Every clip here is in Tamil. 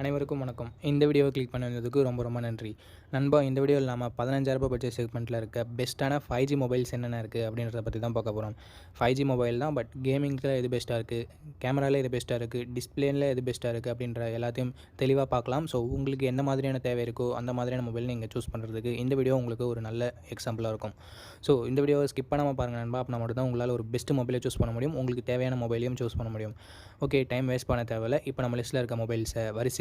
அனைவருக்கும் வணக்கம். இந்த வீடியோவை கிளிக் பண்ணதுக்கு ரொம்ப ரொம்ப நன்றி. நண்பா இந்த வீடியோ இல்லாமல் பதினஞ்சாயிரரூபா பட்ஜெட் செக்மெண்ட்டில் இருக்க பெஸ்ட்டான ஃபைவ் ஜி மொபைல்ஸ் என்னென்ன இருக்குது அப்படின்றத பற்றி தான் பார்க்க போகிறோம் ஃபைவ் ஜி மொபைல் தான் பட் கேமிங்கில் எது பெஸ்ட்டாக இருக்குது கேமராவில் எது பெஸ்ட்டாக இருக்குது டிஸ்பிளேனில் எது பெஸ்ட்டாக இருக்குது அப்படின்ற எல்லாத்தையும் தெளிவாக பார்க்கலாம். ஸோ உங்களுக்கு எந்த மாதிரியான தேவை இருக்கோ அந்த மாதிரியான மொபைல் நீங்கள் சூஸ் பண்ணுறதுக்கு இந்த வீடியோ உங்களுக்கு ஒரு நல்ல எக்ஸாம்பிளாக இருக்கும். ஸோ இந்த வீடியோவை ஸ்கிப் பண்ணாமல் பாருங்கள் நண்பா. அப்படின்னா மட்டும் தான் உங்களால் ஒரு பெஸ்ட் மொபைலை சூஸ் பண்ண முடியும். உங்களுக்கு தேவையான மொபைலையும் சூஸ் பண்ண முடியும். ஓகே டைம் வேஸ்ட் பண்ண தேவையில்ல. இப்போ நம்ம லிஸ்ட்டில் இருக்க மொபைல்ஸை வரிசை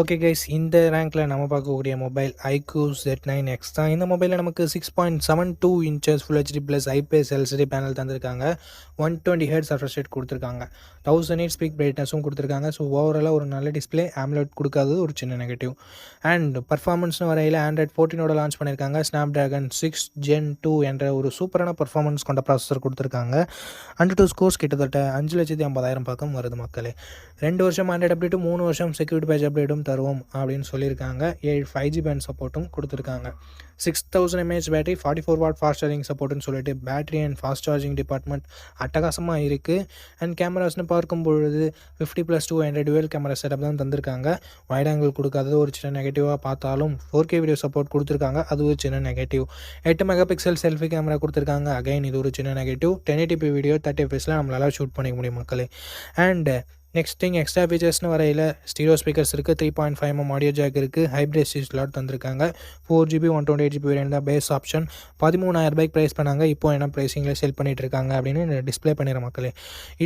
ஓகே கைஸ் இந்த ரேங்க்கில் நம்ம பார்க்கக்கூடிய mobile iQOO Z nine X தான். இந்த மொபைலில் நமக்கு six point seven two inches full HD plus IPS LCD panel தந்திருக்காங்க. One twenty hertz refresh rate கொடுத்துருக்காங்க. தௌசண்ட் எயிட் ஸ்பீக் பிரைட்னஸும் கொடுத்துருக்காங்க. ஸோ ஓவராலாக ஒரு நல்ல டிஸ்பிளே ஆம்லெட் கொடுக்காதது ஒரு சின்ன நெகட்டிவ் அண்ட் பர்ஃபார்மன்ஸ்னு வரையில் ஆண்ட்ராய்ட் ஃபோர்டீனோட லான்ச் பண்ணியிருக்காங்க Snapdragon six gen two என்ற ஒரு சூப்பரான பர்ஃபார்மன்ஸ் கொண்ட ப்ராசஸர் கொடுத்துருக்காங்க. அண்ட் டூ ஸ்கோர்ஸ் கிட்டத்தட்ட அஞ்சு லட்சத்தி ஐம்பதாயிரம் பக்கம் வருது மக்களே. ரெண்டு வருஷம் ஆண்ட்ராய்ட் அப்டேட்டும் மூணு வருஷம் செக்யூரிட்டி பேஜ் அப்டேட்டும் தருவோம் அப்படின்னு சொல்லியிருக்காங்க. ஏழு ஃபைவ் ஜி பேண்ட் சப்போர்ட்டும் கொடுத்துருக்காங்க. Six thousand mAh battery forty four watt fast charging சப்போர்ட்னு சொல்லிட்டு battery and fast charging department அட்டகாசமாக இருக்குது அண்ட் கேமராஸ்னு பார்க்கும் பொழுது fifty plus two hundred dual camera setup தான் தந்திருக்காங்க. வைட் ஆங்கிள் கொடுக்காதது ஒரு சின்ன நெகட்டிவாக பார்த்தாலும் ஃபோர் கே வீடியோ சப்போர்ட் கொடுத்துருக்காங்க. அது ஒரு சின்ன நெகட்டிவ் எட்டு மெகா பிக்சல் செல்ஃபி கேமரா கொடுத்துருக்காங்க. அகைன் இது ஒரு சின்ன negative ten eighty p video thirty எஃப்எஸில் நம்மளால் ஷூட் பண்ணிக்க முடியும் மக்களே. அண்ட் நெக்ஸ்ட் திங் எக்ஸ்ட்ரா ஃபீச்சர்ஸ்னு வரையில் ஸ்டீரியோ ஸ்பீக்கர்ஸ் இருக்குது three point five M audio jack இருக்குது ஹைப்ரிட் சி ஸ்லாட் தந்திருக்காங்க. Four GB one twenty eight GB variant தான் பேஸ் ஆப்ஷன் பதிமூணாயிரம் ரூபாய்க்கு ப்ரைஸ் பண்ணாங்க. இப்போ என்ன ப்ரைஸிங்கில் செல் பண்ணிட்டு இருக்காங்க அப்படின்னு டிஸ்ப்ளே பண்ணிடுற மக்களே.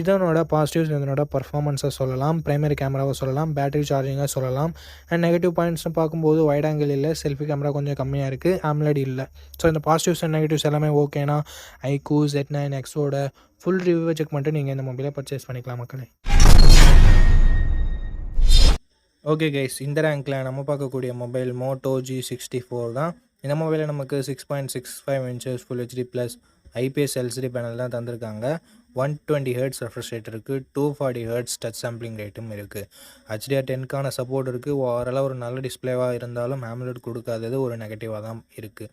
இதனோட பாசிட்டிவ்ஸ் இதனோட பர்ஃபார்மன்ஸை சொல்லலாம். ப்ரைமரி கேமராவை சொல்லலாம். பேட்டரி சார்ஜிங்காக சொல்லலாம். அண்ட் நெகட்டிவ் பாயிண்ட்ஸ்னு பார்க்கும்போது வைட் ஆங்கிள் இல்லை. செல்ஃபி கேமரா கொஞ்சம் கம்மியாக இருக்குது ஆம்லடி இல்லை. ஸோ இந்த பாசிட்டிவ்ஸ் அண்ட் நெகட்டிவ்ஸ் எல்லாமே ஓகேனா ஐக்கூ ஜெட் நைன் எக்ஸோட ஃபுல் ரிவ்யூவை செக் பண்ணிட்டு நீங்கள் இந்த மொபைலை பர்ச்சேஸ் பண்ணிக்கலாம் மக்களே. ஓகே கைஸ் இந்த ரேங்க்கில் நம்ம பார்க்கக்கூடிய mobile Moto G sixty four தான். இந்த மொபைலில் நமக்கு six point six five inches full HD plus IPS LCD panel தான் தந்திருக்காங்க. One twenty hertz refresh rate இருக்குது two forty hertz touch sampling ரேட்டும் இருக்குது ஹெச்டிஆர் டென்க்கான சப்போர்ட் இருக்குது ஓரளவு ஒரு நல்ல டிஸ்பிளேவாக இருந்தாலும் ஆம்லெட் கொடுக்காதது ஒரு நெகட்டிவாக தான் இருக்குது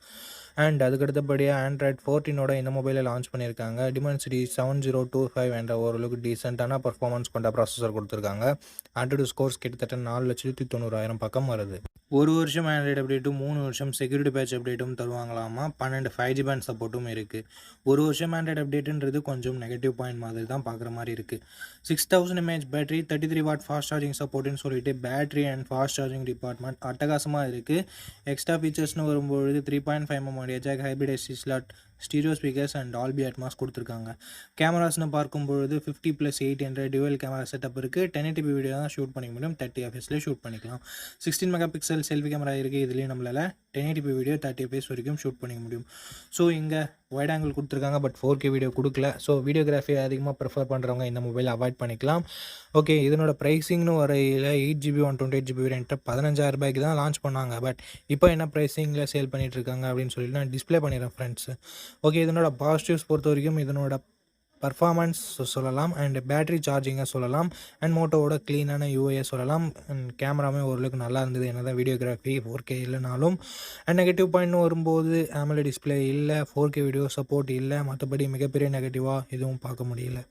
அண்ட் அதுக்கடுத்தபடியாக ஆண்ட்ராய்ட் ஃபோர்டீனோட இந்த மொபைலை லான்ச் பண்ணியிருக்காங்க. Dimensity seven zero two five என்ற ஓரளவுக்கு டீசெண்டான பர்ஃபார்மன்ஸ் கொண்ட ப்ராசஸர் கொடுத்துருக்காங்க. ஆண்ட்ராய்டு ஸ்கோர்ஸ் கிட்டத்தட்ட நாலு லட்சத்தி தொண்ணூறாயிரம் பக்கம் வருது. ஒரு வருஷம் ஆண்ட்ராய்டு அப்டேட்டும் மூணு வருஷம் செக்யூரிட்டி பேட்ச் அப்டேட்டும் தருவாங்களாமா? பன்னெண்டு ஃபைவ் ஜி பேண்ட் சப்போர்ட்டும் இருக்குது ஒரு வருஷம் ஆண்ட்ராய்டு அப்டேட்டுன்றது கொஞ்சம் நெகட்டிவ் பாயிண்ட் மாதிரி தான் பார்க்குற மாதிரி இருக்குது six thousand mAh battery thirty three watt fast charging சப்போர்ட்னு சொல்லிட்டு battery and fast charging department அட்டகாசமாக இருக்குது எக்ஸ்ட்ரா ஃபீச்சர்ஸ்னு வரும்பொழுது three point five M audio jack hybrid SC slot stereo speakers and Dolby Atmos கொடுத்துருக்காங்க. கேமராஸ்னு பார்க்கும்பொழுது fifty plus eight hundred dual camera setup இருக்குது டென் எயிட்டி வீடியோ தான் ஷூட் பண்ணிக்க முடியும். தேர்ட்டி எஃப்எஸ்லேயே ஷூட் பண்ணிக்கலாம். Sixteen mega pixel selfie camera இருக்குது இதுலேயும் நம்மளால் ten eighty video thirty FPS வரைக்கும் ஷூட் பண்ணிக்க முடியும். ஸோ இங்கே வைட் ஆங்கிள் கொடுத்துருக்காங்க பட் ஃபோர் கே வீடியோ கொடுக்கல. ஸோ வீடியோகிராஃபி அதிகமாக ப்ரிஃபர் பண்ணுறவங்க இந்த மொபைல் அவாய்ட் பண்ணிக்கலாம். ஓகே இதனோட ப்ரைஸிங்னு வரையில் eight GB one twenty eight GB variant பதினஞ்சாயிரம் ரூபாய்க்கு தான் லான்ச் பண்ணாங்க. பட் இப்போ என்ன ப்ரைஸிங்கில் சேல் பண்ணிகிட்டு இருக்காங்க அப்படின்னு சொல்லிட்டு நான் டிஸ்ப்ளே பண்ணிடுறேன் ஃப்ரெண்ட்ஸ் ஓகே இதனோட பாசிட்டிவ்ஸ் பொறுத்த வரைக்கும் இதனோட பர்ஃபார்மன்ஸ் சொல்லலாம் அண்ட் பேட்டரி சார்ஜிங்கை சொல்லலாம் அண்ட் மோட்டோவோட க்ளீனான யூஏ சொல்லலாம் அண்ட் கேமராமே ஓரளவுக்கு நல்லா இருந்தது என்ன தான் வீடியோகிராஃபி ஃபோர் கே இல்லைனாலும். அண்ட் நெகட்டிவ் பாயிண்ட் வரும்போது ஆமலை டிஸ்பிளே இல்லை ஃபோர் கே வீடியோ சப்போர்ட் இல்லை மற்றபடி மிகப்பெரிய நெகட்டிவாக எதுவும் பார்க்க முடியல.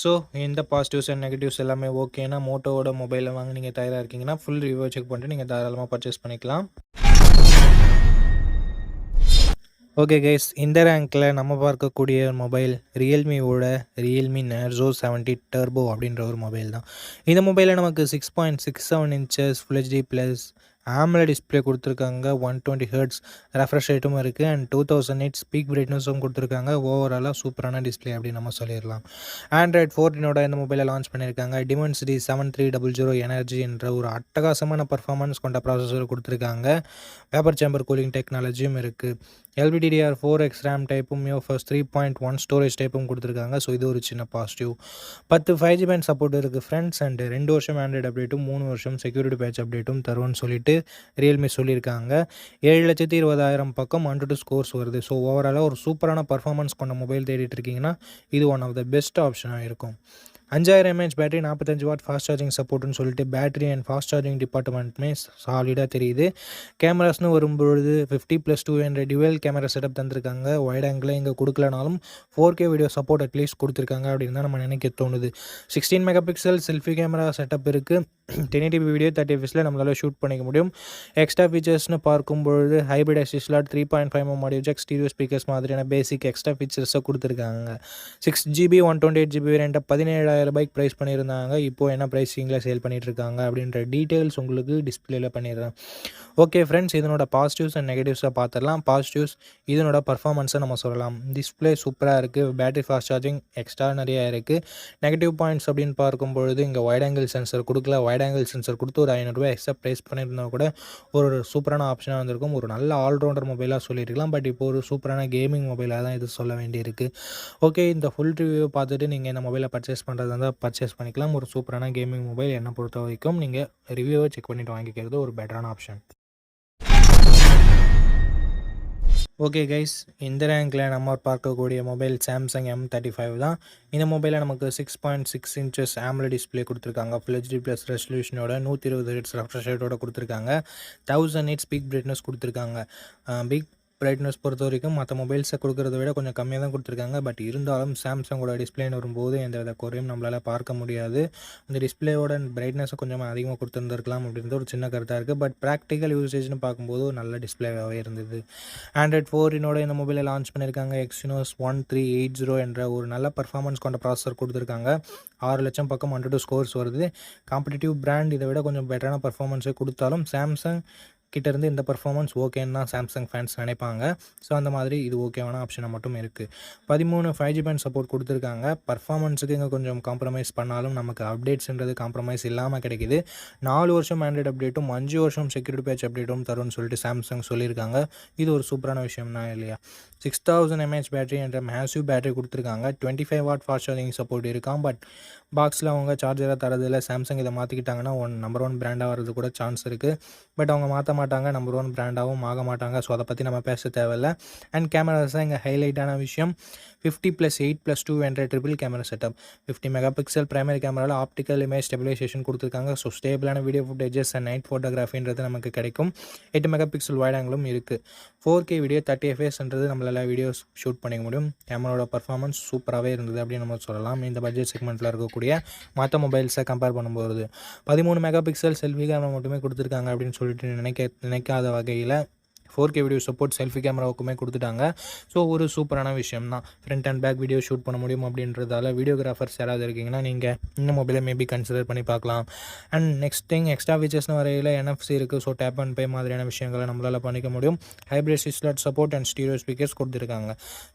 ஸோ இந்த பாசிட்டிவ்ஸ் அண்ட் நெகட்டிவ்ஸ் எல்லாமே ஓகேனா மோட்டோவோட மொபைலை வாங்க நீங்கள் தயாராக இருக்கீங்கன்னா ஃபுல் ரிவ்யூ செக் பண்ணிட்டு நீங்கள் தாராளமாக பர்ச்சேஸ் பண்ணிக்கலாம். ஓகே கைஸ் இந்த ரேங்க்கில் நம்ம பார்க்கக்கூடிய மொபைல் ரியல்மியோட ரியல்மி நேர்ஸோ செவன்ட்டி டர்போ அப்படின்ற ஒரு மொபைல் தான். இந்த மொபைலில் நமக்கு six point six seven inches full HD plus AMOLED display கொடுத்துருக்காங்க. ஒன் டுவெண்ட்டி ஹர்ட்ஸ் ரெஃப்ரெஷ் ரேட்டும் இருக்குது and two thousand eight peak பிரைட்னஸும் கொடுத்துருக்காங்க. ஓவராலாக சூப்பரான டிஸ்பிளே அப்படின்னு நம்ம சொல்லிடலாம். ஆண்ட்ராய்ட் ஃபோர்டீனோட இந்த மொபைலை லான்ச் பண்ணியிருக்காங்க. Dimensity seven three double zero energy என்ற ஒரு அட்டகாசமான பர்ஃபார்மன்ஸ் கொண்ட ப்ராசஸர் கொடுத்துருக்காங்க. பேப்பர் சேம்பர் கூலிங் டெக்னாலஜியும் இருக்குது LPDDR four X RAM டைப்பும் first three point one storage டைப்பும் கொடுத்துருக்காங்க. ஸோ இது ஒரு சின்ன பாசிட்டிவ் பத்து ஃபைவ் ஜி பேண்ட் சப்போர்ட் இருக்குது ஃப்ரெண்ட்ஸ் அண்ட் ரெண்டு வருஷம் ஆண்ட்ராய்டு அப்டேட்டும் மூணு வருஷம் செக்யூரிட்டி பேட்ச் அப்டேட்டும் தருவோம்னு சொல்லிட்டு ரியல்மி சொல்லியிருக்காங்க. ஏழு லட்சத்தி இருபதாயிரம் பக்கம் ஹண்ட்ரட் டூ ஸ்கோர்ஸ் வருது. ஸோ ஓவராலாக ஒரு சூப்பரான பர்ஃபார்மன்ஸ் கொண்ட மொபைல் தேடிட்டு இருக்கீங்கன்னா இது ஒன் ஆஃப் த பெஸ்ட் ஆப்ஷனாக இருக்கும். அஞ்சாயிரம் எம்ஏஹெச் பேட்டரி நாற்பத்தஞ்சு வாட் ஃபாஸ்ட் சார்ஜிங் சப்போர்ட்னு சொல்லிட்டு பேட்டரி அண்ட் ஃபாஸ்ட் சார்ஜிங் டிபார்ட்மெண்ட்டுமே சாலிடாக தெரியுது. கேமராஸ்னு வரும்பொழுது fifty plus two hundred dual camera setup தந்திருக்காங்க. வைட் ஆங்கிள் இங்கே கொடுக்கலனாலும் four K video support at least கொடுத்துருக்காங்க அப்படின்னு தான் நம்ம நினைக்க தோணுது. Sixteen mega pixel selfie camera setup இருக்குது டென் டிபி வீடியோ தேர்ட்டி எஃப்எஸில் நம்மளால் ஷூட் பண்ணிக்க முடியும். எக்ஸ்ட்ரா ஃபீச்சர்ஸ்னு பார்க்கும்பொழுது hybrid SD slot three point five M audio jack stereo speakers மாதிரியான பேசிக் எக்ஸ்ட்ரா ஃபீச்சர்ஸை கொடுத்துருக்காங்க. Six GB one twenty eight GB வேரியண்ட்டை பதினேழாயிரம் ரூபாய்க்கு ப்ரைஸ் பண்ணியிருந்தாங்க. இப்போ என்ன ப்ரைஸிங்கில் சேல் பண்ணிகிட்ருக்காங்க இருக்காங்க அப்படின்ற டீட்டெயில்ஸ் உங்களுக்கு டிஸ்பிளேல பண்ணிடுறேன். ஓகே ஃப்ரெண்ட்ஸ் இதனோட பாசிட்டிவ்ஸ் அண்ட் நெகட்டிவ்ஸை பார்த்துடலாம் பாசிட்டிவ்ஸ் இதனோட பர்ஃபார்மன்ஸை நம்ம சொல்லலாம். டிஸ்பிளே சூப்பராக இருக்குது பேட்டரி ஃபாஸ்ட் சார்ஜிங் எக்ஸ்ட்ரா நிறையா இருக்குது நெகட்டிவ் பாயிண்ட்ஸ் அப்படின்னு பார்க்கும் பொழுது இங்கே வைட் ஆங்கிள் சென்சர் கொடுக்கல. வைட் ஆங்கிள் சென்சர் கொடுத்து ஒரு ஐநூறுரூவா எக்ஸ்ட்ரா ப்ரைஸ் பண்ணியிருந்தால் கூட ஒரு சூப்பரான ஆப்ஷனாக வந்திருக்கும். ஒரு நல்ல ஆல்ரவுண்டர் மொபைலாக சொல்லியிருக்கலாம். பட் இப்போ ஒரு சூப்பரான கேமிங் மொபைலாக தான் இது சொல்ல வேண்டியிருக்கு. ஓகே இந்த ஃபுல் ரிவ்யூ பார்த்துட்டு நீங்கள் இந்த மொபைலை பர்ச்சேஸ் பண்ணுறதா இருந்தால் பர்ச்சேஸ் பண்ணிக்கலாம். ஒரு சூப்பரான கேமிங் மொபைல் என்னை பொறுத்த வரைக்கும் நீங்கள் ரிவ்யூவை செக் பண்ணிவிட்டு வாங்கிக்கிறது ஒரு பெட்டரான ஆப்ஷன் ஓகே கைஸ் இந்த ரேங்கில் நம்ம பார்க்கக்கூடிய mobile Samsung M thirty five தான். இந்த மொபைலில் நமக்கு six point six inches AMOLED display கொடுத்துருக்காங்க. ஃபுல் ப்ளஸ் ரெசல்யூஷனோட நூற்றி இருபது ஹெட்ஸ் ரெஃப்ரெஷ் ரேட்டோட கொடுத்துருக்காங்க. தௌசண்ட் எயிட் ஸ்பீக் பிரைட்னஸ் கொடுத்துருக்காங்க. பிக் பிரைட்னஸ் பொறுத்த வரைக்கும் மற்ற மொபைல்ஸை கொடுக்குறத விட கொஞ்சம் கம்மியாக தான் கொடுத்துருக்காங்க. பட் இருந்தாலும் சாம்சங்கோட டிஸ்பிளேன்னு வரும்போது எந்த வித குறையும் நம்மளால் பார்க்க முடியாது. அந்த டிஸ்பிளேவோட பிரைட்னஸை கொஞ்சம் அதிகமாக கொடுத்துருந்துருக்கலாம் அப்படின்றது ஒரு சின்ன கருத்தாக இருக்குது பட் ப்ராக்டிக்கல் யூசேஜ்னு பார்க்கும்போது நல்ல டிஸ்பிளேவாகவே இருந்தது. ஆண்ட்ராய்ட் ஃபோரினோட இந்த மொபைலை லான்ச் பண்ணியிருக்காங்க Exynos one three eight zero என்ற ஒரு நல்ல பர்ஃபார்மன்ஸ் கொண்ட ப்ராசஸர் கொடுத்துருக்காங்க. ஆறு லட்சம் பக்கம் ஹண்ட்ரட் ஸ்கோர்ஸ் வருது. காம்படிட்டிவ் பிராண்ட் இதை விட கொஞ்சம் பெட்டரான பர்ஃபார்மன்ஸை கொடுத்தாலும் சாம்சங் கிட்டேருந்து இந்த பர்ஃபார்மன்ஸ் ஓகேன்னு தான் சாம்சங் ஃபேன்ஸ் நினைப்பாங்க. ஸோ அந்த மாதிரி இது ஓகேவான ஆப்ஷனாக மட்டும் இருக்குது பதிமூணு ஃபைவ் ஜி பேண்ட் சப்போர்ட் கொடுத்துருக்காங்க. பர்ஃபார்மன்ஸுக்கு இங்கே கொஞ்சம் காம்ப்ரமைஸ் பண்ணாலும் நமக்கு அப்டேட்ஸ்ன்றது காம்ப்ரமைஸ் இல்லாமல் கிடைக்குது. நாலு வருஷம் ஆண்ட்ராய்டு அப்டேட்டும் அஞ்சு வருஷம் செக்யூரிட்டி பேட்ச் அப்டேட்டும் தரும்னு சொல்லிட்டு சாம்சங் சொல்லியிருக்காங்க. இது ஒரு சூப்பரான விஷயம்னா இல்லையா? சிக்ஸ் தௌசண்ட் எம்ஏஹெச் பேட்டரி என்ற மேசிவ் பேட்டரி கொடுத்துருக்காங்க. Twenty five watt fast charging support இருக்கான் பட் பாக்ஸில் அவங்க சார்ஜராக தரதில்லை. சாம்சங் இதை மாற்றிக்கிட்டாங்கன்னா ஒன் நம்பர் ஒன் பிராண்டாக வரது கூட சான்ஸ் இருக்குது பட் அவங்க மாற்ற மாட்டாங்க நம்பர் ஒன் பிராண்டாகவும் ஆக மாட்டாங்க. ஸோ அதை பற்றி நம்ம பேச தேவையில்ல. அண்ட் கேமராஸ் தான் இங்கே ஹைலைட்டான விஷயம். Fifty plus eight plus two hundred triple camera setup fifty mega pixel primary கேமராவில் ஆப்டிக்கல் இமேஜ் ஸ்டெபிலைசேஷன் கொடுத்துருக்காங்க. ஸோ ஸ்டேபிளான வீடியோ ஃபுட்டேஜஸ் அண்ட் நைட் ஃபோட்டோகிராஃபின்றது நமக்கு கிடைக்கும். எட்டு மெகா பிக்சல் வைடாங்களும் இருக்குது ஃபோர் கே வீடியோ தேர்ட்டி எஃப்எஸ்ன்றது நம்மளால் வீடியோஸ் ஷூட் பண்ணிக்க முடியும். கேமராவோட பர்ஃபார்மன்ஸ் சூப்பராகவே இருந்தது அப்படின்னு நம்ம சொல்லலாம். இந்த பட்ஜெட் செக்மெண்ட்டில் இருக்கக்கூடிய மற்ற மொபைல்ஸை கம்பேர் பண்ணும்போது பதிமூணு மெகா பிக்சல் செல்ஃபி கேமரா மட்டுமே கொடுத்துருக்காங்க அப்படின்னு சொல்லிட்டு நினைக்க நினைக்காத வகையில் four K video support selfie கேமராவுக்குமே கொடுத்துட்டாங்க. ஸோ ஒரு சூப்பரான விஷயம் தான் front and back video shoot பண்ண முடியும் அப்படின்றதால வீடியோகிராஃபர்ஸ் யாராவது இருக்கீங்கன்னா நீங்கள் இந்த மொபைலை மேபி கன்சிடர் பண்ணி பார்க்கலாம். அண்ட் நெக்ஸ்ட் திங் எக்ஸ்ட்ரா ஃபீச்சர்ஸ்னு வரையில் என்எஃப்சி இருக்குது ஸோ டேப் அண்ட் பே மாதிரியான விஷயங்களை நம்மளால் பண்ணிக்க முடியும். Hybrid SIM slot support and stereo speakers கொடுத்துருக்காங்க.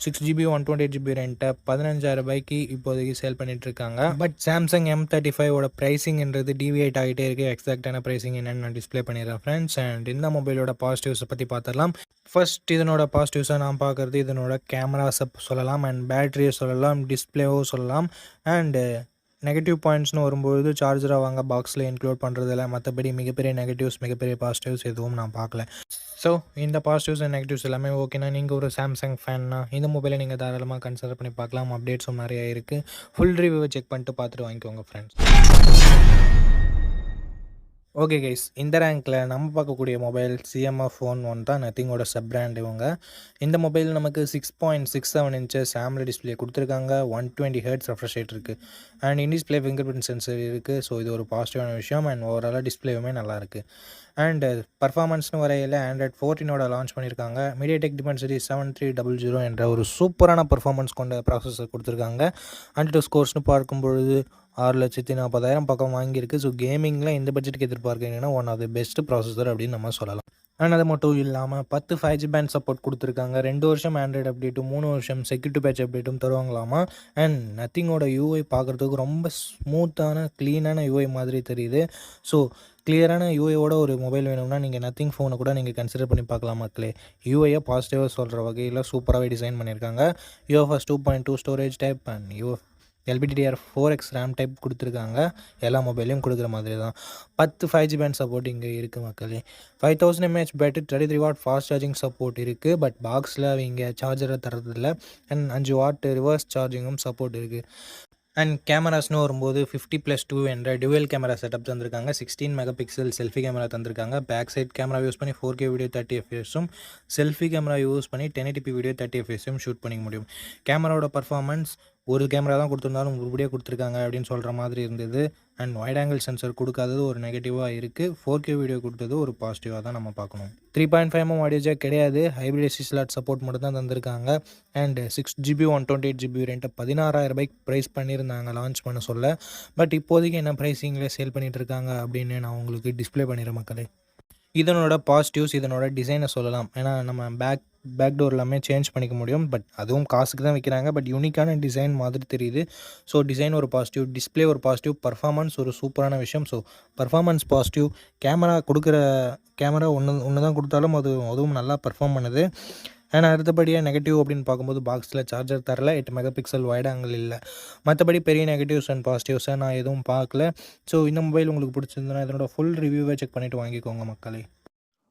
Six GB one twenty GB ரெண்ட்டை பதினஞ்சாயிரம் ரூபாய்க்கு இப்போதைக்கு சேல் பண்ணிட்டு இருக்காங்க. பட் சாம்சங் எம் தேர்ட்டி ஃபைவோட ப்ரைஸிங்ன்றது டிவியேட் ஆகிட்டே இருக்குது எக்ஸாக்டான ப்ரைஸிங் என்னென்னு நான் டிஸ்ப்ளே பண்ணிடுறேன் ஃப்ரெண்ட்ஸ் அண்ட் இந்த மொபைலோட பாசிட்டிவ்ஸை பற்றி பார்த்தா பார்த்துடலாம். ஃபர்ஸ்ட் இதனோட பாசிட்டிவ்ஸாக நான் பார்க்குறது இதனோட கேமராஸை சொல்லலாம் அண்ட் பேட்டரியை சொல்லலாம் டிஸ்பிளேவோ சொல்லலாம் அண்டு நெகட்டிவ் பாயிண்ட்ஸ்னு வரும்பொழுது சார்ஜராக வாங்க பாக்ஸில் இன்க்ளூட் பண்ணுறதில்ல மற்றபடி மிகப்பெரிய நெகட்டிவ்ஸ் மிகப்பெரிய பாசிட்டிவ்ஸ் எதுவும் நான் பார்க்கல. ஸோ இந்த பாசிட்டிவ்ஸ் அண்ட் நெகட்டிவ்ஸ் எல்லாமே ஓகேனா நீங்கள் ஒரு சாம்சங் ஃபேன்னா இந்த மொபைலை நீங்கள் தாராளமாக கன்சிடர் பண்ணி பார்க்கலாம். அப்டேட்ஸும் நிறையா இருக்குது ஃபுல் ரிவ்யூவை செக் பண்ணிட்டு பார்த்துட்டு வாங்கிக்கோங்க ஃப்ரெண்ட்ஸ் ஓகே கைஸ் இந்த ரேங்க்கில் நம்ம பார்க்கக்கூடிய மொபைல் சிஎம்எஃப் ஃபோன் ஒன் தான் நத்திங்கோட சப் பிராண்ட் இவங்க. இந்த மொபைல் நமக்கு six point six seven inches AMOLED display கொடுத்துருக்காங்க. One twenty hertz refresh rate இருக்குது and in display fingerprint sensor இருக்குது ஸோ இது ஒரு பாசிட்டிவான விஷயம் அண்ட் ஓவராலாக டிஸ்பிளேவுமே நல்லா இருக்குது அண்ட் பர்ஃபார்மன்ஸ்னு வரையில் ஆண்ட்ராய்ட் ஃபோர்டீனோட லான்ச் பண்ணியிருக்காங்க MediaTek Dimensity seven three double zero என்ற ஒரு சூப்பரான பர்ஃபார்மன்ஸ் கொண்ட ப்ராசஸர் கொடுத்துருக்காங்க. அண்ட் டூ ஸ்கோர்ஸ்னு பார்க்கும்பொழுது ஆறு லட்சத்தி நாற்பதாயிரம் பக்கம் வாங்கியிருக்கு. ஸோ கேமிங்கில் இந்த பட்ஜெட்டுக்கு எதிர்பார்க்கீங்கன்னா one of the best processor அப்படின்னு நம்ம சொல்லலாம். அண்ட் அது மட்டும் இல்லாமல் பத்து ஃபைவ் ஜி பேண்ட் சப்போர்ட் கொடுத்துருக்காங்க. ரெண்டு வருஷம் ஆண்ட்ராய்டு அப்டேட்டும் மூணு வருஷம் செக்யூரிட்டி பேட்ச் அப்டேட்டும் தருவாங்களாமா? அண்ட் நத்திங்கோட யூஐ பார்க்குறதுக்கு ரொம்ப ஸ்மூத்தான க்ளீனான யூஐ மாதிரி தெரியுது. ஸோ கிளியரான யூஐயோட ஒரு மொபைல் வேணும்னா நீங்கள் நத்திங் ஃபோனை கூட நீங்கள் கன்சிடர் பண்ணி பார்க்கலாம் மக்களே. யூஐயை பாசிட்டிவாக சொல்கிற வகையில் சூப்பராகவே டிசைன் பண்ணியிருக்காங்க. UFS two point two storage type and U LPDDR four X RAM type கொடுத்துருக்காங்க. எல்லா மொபைல்லையும் கொடுக்குற மாதிரி தான். பத்து ஃபைவ் ஜி பேண்ட் சப்போர்ட் இங்கே இருக்குது மக்களே. Five thousand mAh battery thirty three watt fast charging support இருக்குது பட் பாக்ஸில் இங்கே சார்ஜரை தரதில்லை அண்ட் அஞ்சு வாட் ரிவர்ஸ் சார்ஜிங்கும் சப்போர்ட் இருக்குது அண்ட் கேமராஸ்னு வரும்போது ஃபிஃப்டி ப்ளஸ் டூ என்ற டுவெல் கேமரா செட்டப் தந்திருக்காங்க. Sixteen mega pixel selfie camera தந்திருக்காங்க. பேக் சைட் கேமரா யூஸ் பண்ணி ஃபோர் கே வீடியோ தேர்ட்டி எஃப்எஸும் செல்ஃபி கேமரா யூஸ் பண்ணி டென் எயிட்டி வீடியோ தேர்ட்டி எஃப்எஸும் ஷூட் பண்ணிக்க முடியும். கேமராவோட பர்ஃபார்மன்ஸ் ஒரு கேமரா தான் கொடுத்துருந்தாலும் உருப்படியாக கொடுத்துருக்காங்க அப்படின்னு சொல்கிற மாதிரி இருந்தது. அண்ட் வைட் ஆங்கிள் சென்சர் கொடுக்காதது ஒரு நெகட்டிவாக இருக்குது ஃபோர் கே வீடியோ கொடுத்தது ஒரு பாசிட்டிவாக தான் நம்ம பார்க்கணும். Three point five M audio jack கிடையாது. ஹைப்ரிட் எஸ்சி ஸ்லாட் சப்போர்ட் மட்டும் தான் தந்திருக்காங்க. And six GB one twenty eight GB ரெண்ட்டை பதினாறாயிரம் ரூபாய்க்கு ப்ரைஸ் பண்ணியிருந்தாங்க லான்ச் பண்ண சொல்ல. பட் இப்போதைக்கு என்ன ப்ரைஸிங்கில் சேல் பண்ணிகிட்டு இருக்காங்க அப்படின்னு நான் உங்களுக்கு டிஸ்ப்ளே பண்ணிடுறேன் மக்களே. இதனோட பாசிட்டிவ்ஸ் இதனோட டிசைனை சொல்லலாம். ஏன்னா நம்ம பேக் பேக் டோர் எல்லாமே சேஞ்ச் பண்ணிக்க முடியும். பட் அதுவும் காசுக்கு தான் விற்கிறாங்க பட் யூனிக்கான டிசைன் மாதிரி தெரியுது. ஸோ டிசைன் ஒரு பாசிட்டிவ் டிஸ்ப்ளே ஒரு பாசிட்டிவ் பர்ஃபார்மன்ஸ் ஒரு சூப்பரான விஷயம். ஸோ பர்ஃபார்மன்ஸ் பாசிட்டிவ் கேமரா கொடுக்குற கேமரா ஒன்று ஒன்று தான் கொடுத்தாலும் அது அதுவும் நல்லா பர்ஃபார்ம் பண்ணுது. ஏன்னா அடுத்தபடியாக நெகட்டிவ் அப்படின்னு பார்க்கும்போது பாக்ஸில் சார்ஜர் தரல எட்டு மெகா பிக்சல் வைட் ஆங்கிள் இல்லை. மற்றபடி பெரிய நெகட்டிவ்ஸ் அண்ட் பாசிட்டிவ்ஸை நான் எதுவும் பார்க்கல. ஸோ இந்த மொபைல் உங்களுக்கு பிடிச்சிருந்தனா இதனோட ஃபுல் ரிவ்யூவை செக் பண்ணிவிட்டு வாங்கிக்கோங்க மக்களே.